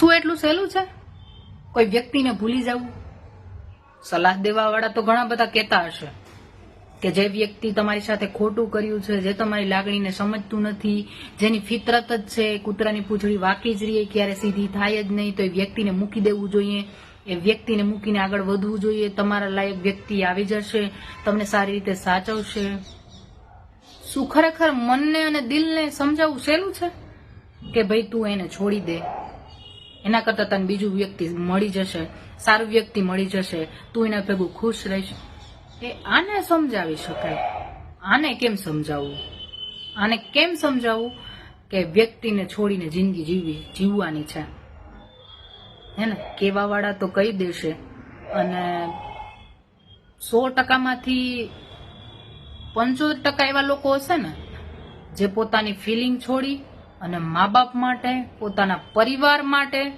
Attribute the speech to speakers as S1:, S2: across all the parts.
S1: શું એટલું સહેલું છે? કોઈ વ્યક્તિને ભૂલી જવું? સલાહ દેવા વાળા તો ઘણા બધા કહેતા હશે કે જે વ્યક્તિ તમારી સાથે ખોટું કર્યું છે, જે તમારી લાગણીને સમજતું નથી, જેની ફિતરત જ છે, કૂતરાની પૂંછડી વાકી જ રહીએ ક્યારે સીધી થાય જ નહીં, તો એ વ્યક્તિને મૂકી દેવું જોઈએ. એ વ્યક્તિને મૂકીને આગળ વધવું જોઈએ. તમારા લાયક વ્યક્તિ આવી જશે, તમને સારી રીતે સાચવશે. શું ખરેખર મનને અને દિલને સમજાવવું સહેલું છે? કે ભાઈ તું એને છોડી દે. એના કરતા તને બીજું વ્યક્તિ મળી જશે, સારું વ્યક્તિ મળી જશે, તું એના ભેગું ખુશ રહીશ. એ આને સમજાવી શકાય. આને કેમ સમજાવવું? આને કેમ સમજાવવું કે વ્યક્તિને છોડીને જિંદગી જીવવી, જીવવાની છે? હે ને? કેવા વાળા તો કહી દેશે. અને સો ટકામાંથી પંચોતેર ટકા એવા લોકો હશે ને, જે પોતાની ફિલિંગ છોડી અને મા બાપ માટે, પોતાના પરિવાર માટે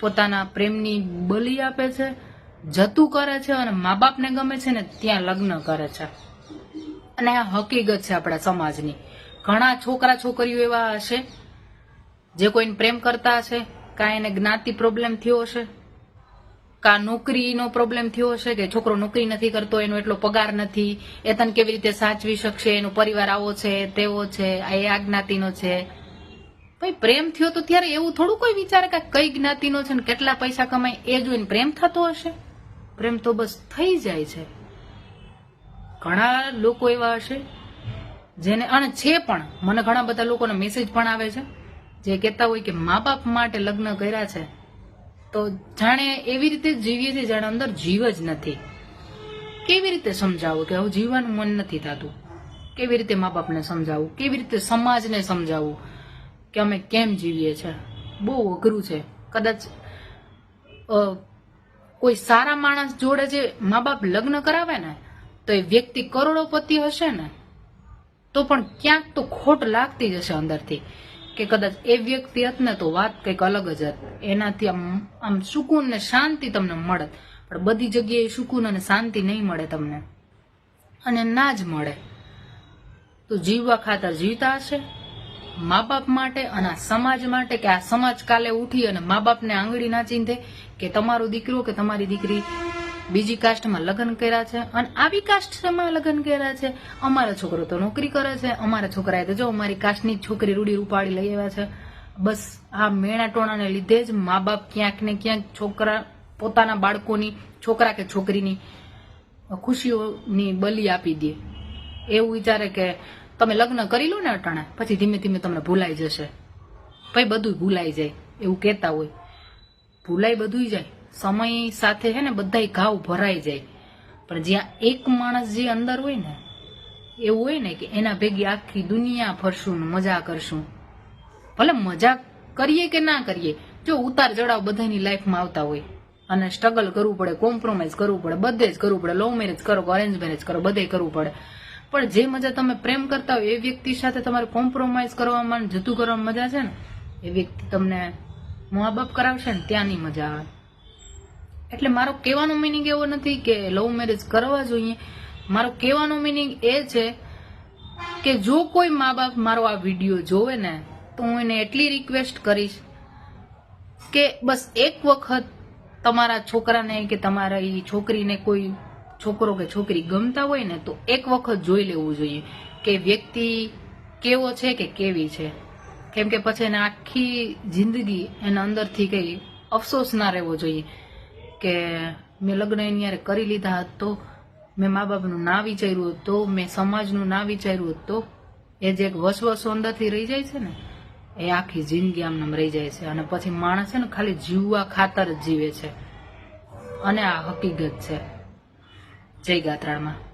S1: પોતાના પ્રેમની બલી આપે છે, જતું કરે છે અને મા બાપને ગમે છે ને ત્યાં લગ્ન કરે છે. અને આ હકીકત છે આપણા સમાજની. ઘણા છોકરા છોકરીઓ એવા હશે, જે કોઈને પ્રેમ કરતા હશે કાં એને જ્ઞાતિ પ્રોબ્લેમ થયો હશે, કા નોકરીનો પ્રોબ્લેમ થયો હશે કે છોકરો નોકરી નથી કરતો, એનો એટલો પગાર નથી, એ તને કેવી રીતે સાચવી શકશે, એનો પરિવાર આવો છે, તેવો છે, આ એ આ જ્ઞાતિનો છે. ભાઈ, પ્રેમ થયો તો ત્યારે એવું થોડું કોઈ વિચારે કે કઈ જ્ઞાતિનો છે ને કેટલા પૈસા કમાય એ જોઈને પ્રેમ થતો હશે? પ્રેમ તો બસ થઈ જાય છે. ઘણા લોકો એવા હશે જેને, અને છે પણ, મને ઘણા બધા લોકોને મેસેજ પણ આવે છે, જે કહેતા હોય કે મા બાપ માટે લગ્ન કર્યા છે, તો જાણે એવી રીતે જીવીએ છીએ જાણે અંદર જીવ જ નથી. કેવી રીતે સમજાવવું કે હવે જીવવાનું મન નથી થતું? કેવી રીતે મા બાપને સમજાવવું કેવી રીતે સમાજને સમજાવવું કે અમે કેમ જીવીએ છીએ બહુ અઘરું છે. કદાચ કોઈ સારા માણસ જોડે જે મા બાપ લગ્ન કરાવે ને, તો એ વ્યક્તિ કરોડોપતિ હશે ને, તો પણ ક્યાંક તો ખોટ લાગતી જ હશે અંદરથી. કે કદાચ એ વ્યક્તિ હત ને તો વાત કંઈક અલગ જ હત. એનાથી આમ આમ સુકૂન ને શાંતિ તમને મળત. પણ બધી જગ્યાએ સુકૂન અને શાંતિ નહીં મળે તમને. અને ના જ મળે. તો જીવવા ખાતર જીવતા હશે? મા બાપ માટે અને સમાજ માટે કે આ સમાજ કાલે ઉઠી અને મા બાપને આંગળી ના દે કે તમારો દીકરો કે તમારી દીકરી બીજી કાસ્ટમાં લગ્ન કર્યા છે અને આવી કાસ્ટમાં લગ્ન કર્યા છે. અમારો છોકરો તો નોકરી કરે છે. અમારા છોકરાએ તો જો અમારી કાસ્ટની છોકરી રૂડી રૂપાડી લઈ આવ્યા છે. બસ આ મેણા ટોણાને લીધે જ મા બાપ ક્યાંક ને ક્યાંક છોકરા પોતાના બાળકોની, છોકરા કે છોકરીની ખુશીઓની બલી આપી દે. એવું વિચારે કે તમે લગ્ન કરી લો ને અટાણે, પછી ધીમે ધીમે તમને ભૂલાઈ જશે. ભાઈ બધું ભૂલાઈ જાય, એવું કહેતા હોય. ભૂલાઈ બધું જાય. સમય સાથે છે ને બધાય ઘાવ ભરાઈ જાય. પણ જ્યાં એક માણસ જે અંદર હોય ને, એવું હોય ને કે એના ભેગી આખી દુનિયા ફરશું મજા કરશું. ભલે મજા કરીએ કે ના કરીએ, જો ઉતાર ચડાવ બધાની લાઈફમાં આવતા હોય. અને સ્ટ્રગલ કરવું પડે કોમ્પ્રોમાઇઝ કરવું પડે, બધે જ કરવું પડે. લવ મેરેજ કરો અરેન્જ મેરેજ કરો, બધે કરવું પડે. પણ જે મજા તમે પ્રેમ કરતા હોય એ વ્યક્તિ સાથે તમારે કોમ્પ્રોમાઇઝ કરવામાં અને જતું કરવામાં મજા છે ને, એ વ્યક્તિ તમને મા બાપ કરાવશે ને ત્યાંની મજા આવે. એટલે મારો કહેવાનો મિનિંગ એવો નથી કે લવ મેરેજ કરવા જોઈએ. મારો કહેવાનો મિનિંગ એ છે કે જો કોઈ મા બાપ મારો આ વીડિયો જોવે ને, તો હું એને એટલી રિક્વેસ્ટ કરીશ કે બસ એક વખત તમારા છોકરાને કે તમારા એ છોકરીને કોઈ છોકરો કે છોકરી ગમતા હોય ને તો એક વખત જોઈ લેવું જોઈએ કે વ્યક્તિ કેવો છે કે કેવી છે. કેમ કે પછી એને આખી જિંદગી એના અંદરથી કંઈ અફસોસ ના રહેવો જોઈએ કે મેં લગ્ન એની યારે કરી લીધા તો મેં મા બાપનું ના વિચાર્યું હતું મેં સમાજનું ના વિચાર્યું હતું એ જે એક વસવસો અંદરથી રહી જાય છે ને, એ આખી જિંદગી આમ રહી જાય છે. અને પછી માણસ છે ને ખાલી જીવવા ખાતર જીવે છે. અને આ હકીકત છે. જય ગાત્રાળમાં.